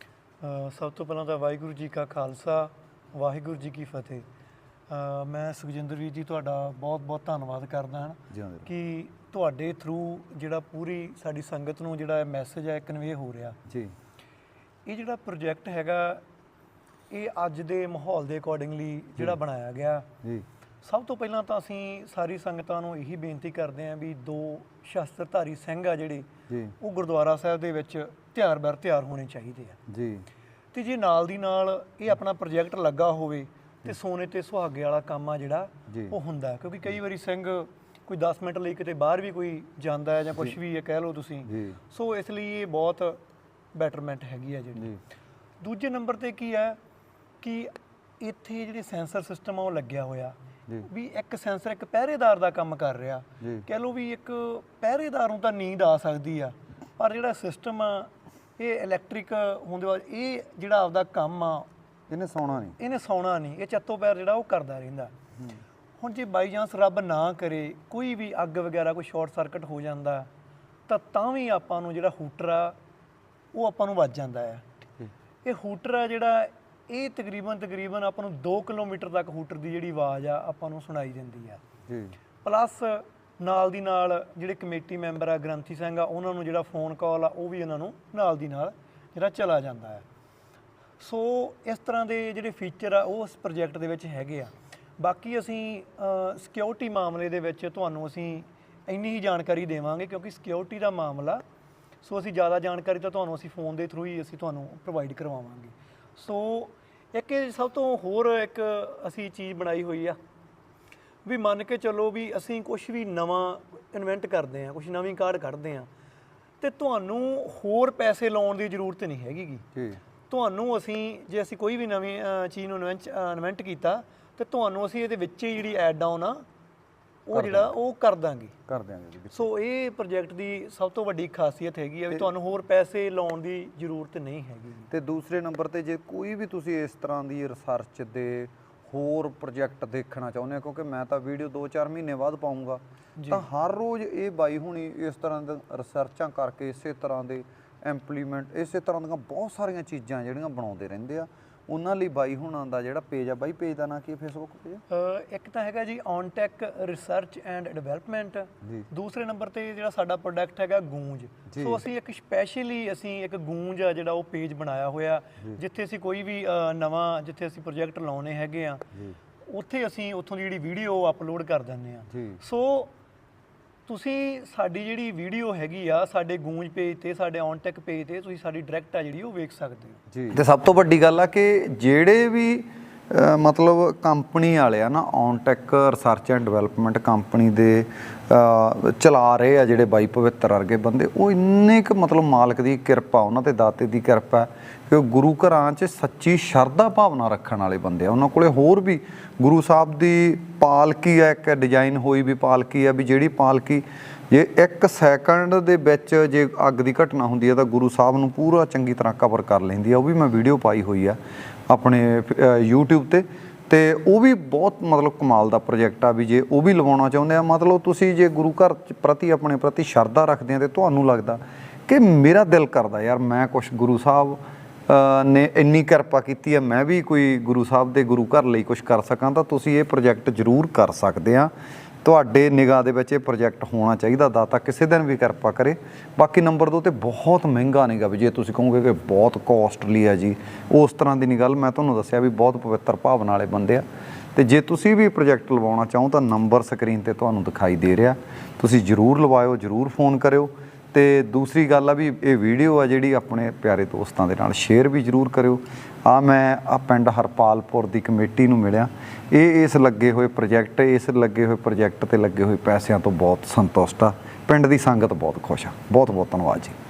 ਅ, ਸਭ ਤੋਂ ਪਹਿਲਾਂ ਤਾਂ ਵਾਹਿਗੁਰੂ ਜੀ ਕਾ ਖਾਲਸਾ ਵਾਹਿਗੁਰੂ ਜੀ ਕੀ ਫਤਿਹ। ਅ, ਮੈਂ ਸੁਖਜਿੰਦਰ ਵੀਰ ਜੀ ਤੁਹਾਡਾ ਬਹੁਤ ਬਹੁਤ ਧੰਨਵਾਦ ਕਰਦਾ ਹਾਂ ਜਿਉਂਦੇ ਰਹੋ। ਕਿ ਤੁਹਾਡੇ ਥਰੂ ਜਿਹੜਾ ਪੂਰੀ ਸਾਡੀ ਸੰਗਤ ਨੂੰ ਜਿਹੜਾ ਮੈਸੇਜ ਹੈ ਕਨਵੇ ਹੋ ਰਿਹਾ। ਜੀ। ਇਹ ਜਿਹੜਾ ਪ੍ਰੋਜੈਕਟ ਹੈਗਾ ਇਹ ਅੱਜ ਦੇ ਮਾਹੌਲ ਦੇ ਅਕੋਰਡਿੰਗਲੀ ਜਿਹੜਾ ਬਣਾਇਆ ਗਿਆ। ਜੀ। ਸਭ ਤੋਂ ਪਹਿਲਾਂ ਤਾਂ ਅਸੀਂ ਸਾਰੀ ਸੰਗਤਾਂ ਨੂੰ ਇਹੀ ਬੇਨਤੀ ਕਰਦੇ ਹਾਂ ਵੀ ਦੋ ਸ਼ਸਤਰਧਾਰੀ ਸਿੰਘ ਆ ਜਿਹੜੇ ਉਹ ਗੁਰਦੁਆਰਾ ਸਾਹਿਬ ਦੇ ਵਿੱਚ ਤਿਆਰ ਬਰ ਤਿਆਰ ਹੋਣੇ ਚਾਹੀਦੇ ਆ। ਜੀ। ਤੇ ਜੇ ਨਾਲ ਦੀ ਨਾਲ ਇਹ ਆਪਣਾ ਪ੍ਰੋਜੈਕਟ ਲੱਗਾ ਹੋਵੇ ਤੇ ਸੋਨੇ ਤੇ ਸੁਹਾਗੇ ਵਾਲਾ ਕੰਮ ਆ ਜਿਹੜਾ। ਉਹ ਹੁੰਦਾ। ਕਿਉਂਕਿ ਕਈ ਵਾਰੀ ਸਿੰਘ ਕੋਈ 10 ਮਿੰਟ ਲਈ ਕਿਤੇ ਬਾਹਰ ਵੀ ਕੋਈ ਜਾਂਦਾ ਹੈ ਜਾਂ ਕੁਝ ਵੀ ਹੈ ਕਹਿ ਲਓ ਤੁਸੀਂ। ਸੋ ਇਸ ਲਈ ਇਹ ਬਹੁਤ ਬੈਟਰਮੈਂਟ ਹੈਗੀ ਆ ਜਿਹੜੀ। ਦੂਜੇ ਨੰਬਰ ਤੇ ਕੀ ਹੈ ਕਿ ਇੱਥੇ ਜਿਹੜੇ ਸੈਂਸਰ ਸਿਸਟਮ ਆ ਉਹ ਲੱਗਿਆ ਹੋਇਆ। ਵੀ ਇੱਕ ਸੈਂਸਰ ਇੱਕ ਪਹਿਰੇਦਾਰ ਦਾ ਕੰਮ ਕਰ ਰਿਹਾ। ਕਹਿ ਲਓ ਵੀ ਇੱਕ ਪਹਿਰੇਦਾਰ ਨੂੰ ਤਾਂ ਨੀਂਦ ਆ ਸਕਦੀ ਆ ਪਰ ਜਿਹੜਾ ਸਿਸਟਮ ਆ ਇਹ ਇਲੈਕਟ੍ਰਿਕ ਹੋਣ ਦੇ ਬਾਅਦ ਇਹ ਜਿਹੜਾ ਆਪਦਾ ਕੰਮ ਆ ਇਹਨੇ ਸੌਣਾ ਨਹੀਂ। ਇਹਨੇ ਸੌਣਾ ਨਹੀਂ ਇਹ ਚੱਤੋ ਪੈਰ ਜਿਹੜਾ ਉਹ ਕਰਦਾ ਰਹਿੰਦਾ। ਹੁਣ ਜੇ ਬਾਈ ਚਾਂਸ ਰੱਬ ਨਾ ਕਰੇ ਕੋਈ ਵੀ ਅੱਗ ਵਗੈਰਾ ਕੋਈ ਸ਼ਾਰਟ ਸਰਕਟ ਹੋ ਜਾਂਦਾ ਤਾਂ ਤਾਂ ਵੀ ਆਪਾਂ ਨੂੰ ਜਿਹੜਾ ਹੂਟਰ ਆ ਉਹ ਆਪਾਂ ਨੂੰ ਵੱਜ ਜਾਂਦਾ ਆ। ਇਹ ਹੂਟਰ ਆ ਜਿਹੜਾ ਇਹ ਤਕਰੀਬਨ ਤਕਰੀਬਨ ਆਪਾਂ ਨੂੰ 2 ਕਿਲੋਮੀਟਰ ਤੱਕ ਹੂਟਰ ਦੀ ਜਿਹੜੀ ਆਵਾਜ਼ ਆ ਆਪਾਂ ਨੂੰ ਸੁਣਾਈ ਦਿੰਦੀ ਆ। ਜੀ। ਪਲੱਸ ਨਾਲ ਦੀ ਨਾਲ ਜਿਹੜੇ ਕਮੇਟੀ ਮੈਂਬਰ ਆ ਗ੍ਰੰਥੀ ਸਿੰਘ ਆ ਉਹਨਾਂ ਨੂੰ ਜਿਹੜਾ ਫੋਨ ਕਾਲ ਆ ਉਹ ਵੀ ਉਹਨਾਂ ਨੂੰ ਨਾਲ ਦੀ ਨਾਲ ਜਿਹੜਾ ਚਲਾ ਜਾਂਦਾ ਹੈ ਸੋ ਇਸ ਤਰ੍ਹਾਂ ਦੇ ਜਿਹੜੇ ਫੀਚਰ ਆ ਉਹ ਇਸ ਪ੍ਰੋਜੈਕਟ ਦੇ ਵਿੱਚ ਹੈਗੇ ਆ। ਬਾਕੀ ਅਸੀਂ ਸਿਕਿਉਰਿਟੀ ਮਾਮਲੇ ਦੇ ਵਿੱਚ ਤੁਹਾਨੂੰ ਅਸੀਂ ਇੰਨੀ ਹੀ ਜਾਣਕਾਰੀ ਦੇਵਾਂਗੇ ਕਿਉਂਕਿ ਸਿਕਿਉਰਿਟੀ ਦਾ ਮਾਮਲਾ ਸੋ ਅਸੀਂ ਜ਼ਿਆਦਾ ਜਾਣਕਾਰੀ ਤਾਂ ਤੁਹਾਨੂੰ ਅਸੀਂ ਫੋਨ ਦੇ ਥਰੂ ਹੀ ਅਸੀਂ ਤੁਹਾਨੂੰ ਪ੍ਰੋਵਾਈਡ ਕਰਵਾਵਾਂਗੇ। ਸੋ ਇੱਕ ਇਹ ਸਭ ਤੋਂ ਹੋਰ ਇੱਕ ਅਸੀਂ ਚੀਜ਼ ਬਣਾਈ ਹੋਈ ਆ ਵੀ ਮੰਨ ਕੇ ਚੱਲੋ ਵੀ ਅਸੀਂ ਕੁਝ ਵੀ ਨਵਾਂ ਇਨਵੈਂਟ ਕਰਦੇ ਆ ਕੁਝ ਨਵੀਂ ਕਾਰਡ ਕੱਢਦੇ ਆ ਤੇ ਤੁਹਾਨੂੰ ਹੋਰ ਪੈਸੇ ਲਾਉਣ ਦੀ ਜ਼ਰੂਰਤ ਨਹੀਂ ਹੈਗੀਗੀ। ਜੀ। ਤੁਹਾਨੂੰ ਅਸੀਂ ਜੇ ਅਸੀਂ ਕੋਈ ਵੀ ਨਵੀਂ ਚੀਜ਼ ਨੂੰ ਇਨਵੈਂਟ ਇਨਵੈਂਟ ਕੀਤਾ ਤੇ ਤੁਹਾਨੂੰ ਅਸੀਂ ਇਹਦੇ ਵਿੱਚ ਹੀ ਜਿਹੜੀ ਐਡ ਆਨ ਆ ਉਹ ਜਿਹੜਾ ਉਹ ਕਰ ਦਾਂਗੇ। ਕਰ ਦਿਆਂਗੇ ਜੀ ਸੋ ਇਹ ਪ੍ਰੋਜੈਕਟ ਦੀ ਸਭ ਤੋਂ ਵੱਡੀ ਖਾਸੀਅਤ ਹੈਗੀ ਆ ਵੀ ਤੁਹਾਨੂੰ ਹੋਰ ਪੈਸੇ ਲਾਉਣ ਦੀ ਜ਼ਰੂਰਤ ਨਹੀਂ ਹੈਗੀ। ਤੇ ਦੂਸਰੇ ਨੰਬਰ ਤੇ ਜੇ ਕੋਈ ਵੀ ਤੁਸੀਂ ਇਸ ਤਰ੍ਹਾਂ ਦੀ ਰਿਸਰਚ ਦੇ ਹੋਰ ਪ੍ਰੋਜੈਕਟ ਦੇਖਣਾ ਚਾਹੁੰਦੇ ਹੋ ਕਿਉਂਕਿ ਮੈਂ ਤਾਂ ਵੀਡੀਓ 2-4 ਮਹੀਨੇ ਬਾਅਦ ਪਾਉਂਗਾ ਤਾਂ ਹਰ ਰੋਜ਼ ਇਹ ਬਾਈ ਹੁਣੀ ਇਸ ਤਰ੍ਹਾਂ ਦੇ ਰਿਸਰਚਾਂ ਕਰਕੇ ਇਸੇ ਤਰ੍ਹਾਂ ਦੇ ਇੰਪਲੀਮੈਂਟ ਇਸੇ ਤਰ੍ਹਾਂ ਦੀਆਂ ਬਹੁਤ ਸਾਰੀਆਂ ਚੀਜ਼ਾਂ ਜਿਹੜੀਆਂ ਬਣਾਉਂਦੇ ਰਹਿੰਦੇ ਆ। ਉਹਨਾਂ ਲਈ ਬਾਈ ਹੁਣਾਂ ਦਾ ਜਿਹੜਾ ਪੇਜ ਆ ਬਾਈ ਪੇਜ ਦਾ ਨਾਂ ਕੀ ਹੈ ਫੇਸਬੁੱਕ ਪੇਜ ਇੱਕ ਤਾਂ ਹੈਗਾ ਜੀ ਔਨਟੈਕ ਰਿਸਰਚ ਐਂਡ ਡਿਵੈਲਪਮੈਂਟ। ਦੂਸਰੇ ਨੰਬਰ ਤੇ ਜਿਹੜਾ ਸਾਡਾ ਪ੍ਰੋਡਕਟ ਹੈਗਾ ਗੂੰਜ। ਸੋ ਅਸੀਂ ਇੱਕ ਸਪੈਸ਼ਲੀ ਅਸੀਂ ਇੱਕ ਗੂੰਜ ਆ ਜਿਹੜਾ ਉਹ ਪੇਜ ਬਣਾਇਆ ਹੋਇਆ। ਜਿੱਥੇ ਅਸੀਂ ਕੋਈ ਵੀ ਨਵਾਂ ਜਿੱਥੇ ਅਸੀਂ ਪ੍ਰੋਜੈਕਟ ਲਾਉਣੇ ਹੈਗੇ ਆ। ਉੱਥੇ ਅਸੀਂ ਉੱਥੋਂ ਦੀ ਜਿਹੜੀ ਵੀਡੀਓ ਅਪਲੋਡ ਕਰ ਦਿੰਦੇ ਆ। ਸੋ ਤੁਸੀਂ ਸਾਡੀ ਜਿਹੜੀ ਵੀਡੀਓ ਹੈਗੀ ਆ, ਸਾਡੇ ਗੂੰਜ ਪੇਜ ਤੇ, ਸਾਡੇ ਔਨਟੈਕ ਪੇਜ ਤੇ, ਤੁਸੀਂ ਸਾਡੀ ਡਾਇਰੈਕਟ ਆ ਜਿਹੜੀ, ਉਹ ਵੇਖ ਸਕਦੇ ਹੋ। ਜੀ। ਤੇ ਸਭ ਤੋਂ ਵੱਡੀ ਗੱਲ ਆ ਕਿ ਜਿਹੜੇ ਵੀ ਮਤਲਬ ਕੰਪਨੀ ਵਾਲੇ ਆ ਨਾ Ontech research and development company ਦੇ ਚਲਾ ਰਹੇ ਆ ਜਿਹੜੇ ਬਾਈ ਪਵਿੱਤਰ ਵਰਗੇ ਬੰਦੇ, ਉਹ ਇੰਨੇ ਕੁ ਮਤਲਬ ਮਾਲਕ ਦੀ ਕਿਰਪਾ, ਉਹਨਾਂ ਤੇ ਦਾਤੇ ਦੀ ਕਿਰਪਾ ਕਿ ਉਹ ਗੁਰੂ ਘਰਾਂ 'ਚ ਸੱਚੀ ਸ਼ਰਧਾ ਭਾਵਨਾ ਰੱਖਣ ਵਾਲੇ ਬੰਦੇ ਆ। ਉਹਨਾਂ ਕੋਲੇ ਹੋਰ ਵੀ ਗੁਰੂ ਸਾਹਿਬ ਦੀ ਪਾਲਕੀ ਆ, ਇੱਕ ਡਿਜ਼ਾਈਨ ਹੋਈ ਵੀ ਪਾਲਕੀ ਆ, ਵੀ ਜਿਹੜੀ ਪਾਲਕੀ ਜੇ ਇੱਕ ਸੈਕਿੰਡ ਦੇ ਵਿੱਚ ਜੇ ਅੱਗ ਦੀ ਘਟਨਾ ਹੁੰਦੀ ਹੈ ਤਾਂ ਗੁਰੂ ਸਾਹਿਬ ਨੂੰ ਪੂਰਾ ਚੰਗੀ ਤਰ੍ਹਾਂ ਕਵਰ ਕਰ ਲੈਂਦੀ ਆ। ਉਹ ਵੀ ਮੈਂ ਵੀਡੀਓ ਪਾਈ ਹੋਈ ਆ। ਆਪਣੇ ਅ, YouTube ਤੇ। ਤੇ ਉਹ ਵੀ ਬਹੁਤ ਮਤਲਬ ਕਮਾਲ ਦਾ ਪ੍ਰੋਜੈਕਟ ਆ ਵੀ ਜੇ ਉਹ ਵੀ ਲਵਾਉਣਾ ਚਾਹੁੰਦੇ ਆ ਮਤਲਬ ਤੁਸੀਂ ਜੇ ਗੁਰੂ ਘਰ ਪ੍ਰਤੀ ਆਪਣੇ ਪ੍ਰਤੀ ਸ਼ਰਧਾ ਰੱਖਦੇ ਆ ਤੇ ਤੁਹਾਨੂੰ ਲੱਗਦਾ ਕਿ ਮੇਰਾ ਦਿਲ ਕਰਦਾ ਯਾਰ ਮੈਂ ਕੁਝ ਗੁਰੂ ਸਾਹਿਬ ਨੇ ਇੰਨੀ ਕਿਰਪਾ ਕੀਤੀ ਹੈ ਮੈਂ ਵੀ ਕੋਈ ਗੁਰੂ ਸਾਹਿਬ ਦੇ ਗੁਰੂ ਘਰ ਲਈ ਕੁਝ ਕਰ ਸਕਾਂ ਤਾਂ ਤੁਸੀਂ ਇਹ ਪ੍ਰੋਜੈਕਟ ਜ਼ਰੂਰ ਕਰ ਸਕਦੇ ਆ। ਤੁਹਾਡੇ ਨਿਗਾਹ ਦੇ ਵਿੱਚ ਇਹ ਪ੍ਰੋਜੈਕਟ ਹੋਣਾ ਚਾਹੀਦਾ, ਦਾਤਾ ਕਿਸੇ ਦਿਨ ਵੀ ਕਿਰਪਾ ਕਰੇ। ਬਾਕੀ ਨੰਬਰ 2 ਤੇ ਬਹੁਤ ਮਹਿੰਗਾ ਨਹੀਂਗਾ ਵੀ ਜੇ ਤੁਸੀਂ ਕਹੋਗੇ ਕਿ ਬਹੁਤ ਕੋਸਟਲੀ ਹੈ ਜੀ। ਉਸ ਤਰ੍ਹਾਂ ਦੀ ਨਹੀਂ ਗੱਲ, ਮੈਂ ਤੁਹਾਨੂੰ ਦੱਸਿਆ ਵੀ ਬਹੁਤ ਪਵਿੱਤਰ ਭਾਵਨਾ ਵਾਲੇ ਬੰਦੇ ਆ। ਤੇ ਜੇ ਤੁਸੀਂ ਵੀ ਪ੍ਰੋਜੈਕਟ ਲਵਾਉਣਾ ਚਾਹੋ ਤਾਂ ਨੰਬਰ ਸਕਰੀਨ ਤੇ ਤੁਹਾਨੂੰ ਦਿਖਾਈ ਦੇ ਰਿਹਾ। ਤੁਸੀਂ ਜਰੂਰ ਲਵਾਇਓ, ਜਰੂਰ ਫੋਨ ਕਰਿਓ। ਤੇ ਦੂਸਰੀ ਗੱਲ ਆ ਵੀ ਇਹ ਵੀਡੀਓ ਆ ਜਿਹੜੀ ਆਪਣੇ ਪਿਆਰੇ ਦੋਸਤਾਂ ਦੇ ਨਾਲ ਸ਼ੇਅਰ ਵੀ ਜਰੂਰ ਕਰਿਓ। ਆ ਮੈਂ ਆ ਪਿੰਡ ਹਰਪਾਲਪੁਰ ਦੀ ਕਮੇਟੀ ਨੂੰ ਮਿਲਿਆ। ਇਹ ਇਸ ਲੱਗੇ ਹੋਏ ਪ੍ਰੋਜੈਕਟ, ਇਸ ਲੱਗੇ ਹੋਏ ਪ੍ਰੋਜੈਕਟ ਤੇ ਲੱਗੇ ਹੋਏ ਪੈਸਿਆਂ ਤੋਂ ਬਹੁਤ ਸੰਤੁਸ਼ਟ ਆ। ਪਿੰਡ ਦੀ ਸੰਗਤ ਬਹੁਤ ਖੁਸ਼ ਆ। ਬਹੁਤ ਬਹੁਤ ਧੰਨਵਾਦ ਜੀ।